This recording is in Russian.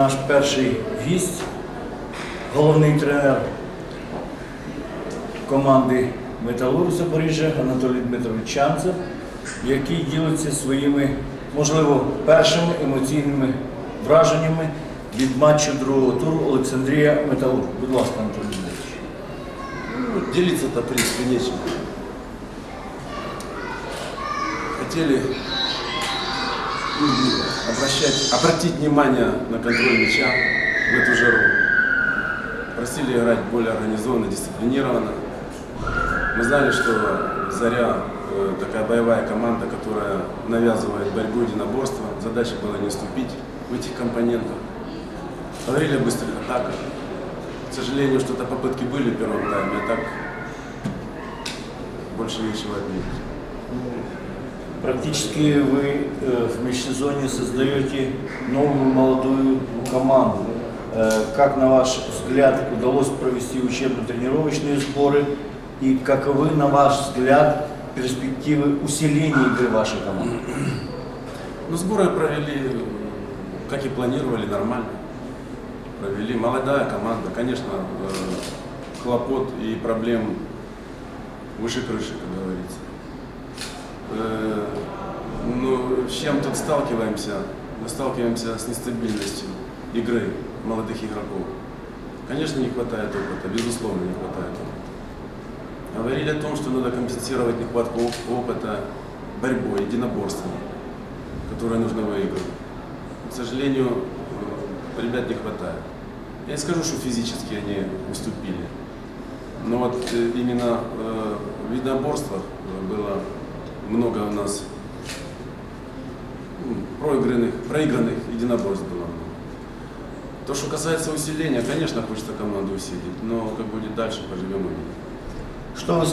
Наш перший гість, головний тренер команди Металург Запоріжжя Анатолій Дмитрович Чанцев, який ділиться своїми, можливо, першими емоційними враженнями від матчу другого туру Олександрія Металург. Будь ласка, Анатолій Дмитрович. Ну, делиться-то, в принципе, нечем. Хотели ну, обращать, обратить внимание на контроль мяча в эту жару. Просили играть более организованно, дисциплинированно. Мы знали, что Заря э, такая боевая команда, которая навязывает борьбу единоборство. Задача была не уступить в этих компонентах. Говорили о быстрых атаках. К сожалению, что-то попытки были в первом тайме, а так больше нечего отметить. Практически вы э, в межсезонье создаете новую молодую команду. Э, Как, на ваш взгляд, удалось провести учебно-тренировочные сборы и каковы, на ваш взгляд, перспективы усиления игры вашей команды? Ну, сборы провели, как и планировали, нормально. Провели. Молодая команда. Конечно, э, хлопот и проблем выше крыши, как говорится. С чем тут сталкиваемся? Мы сталкиваемся с нестабильностью игры молодых игроков. Конечно, не хватает опыта, безусловно, не хватает опыта. Говорили о том, что надо компенсировать нехватку оп- опыта борьбой, единоборством, которое нужно выигрывать. К сожалению, э, ребят не хватает. Я не скажу, что физически они уступили. Но вот э, именно э, в единоборствах было много у нас проигранных, проигранных единоборств было много. То, что касается усиления, конечно, хочется команду усилить, но как будет дальше, поживем увидим. Что вы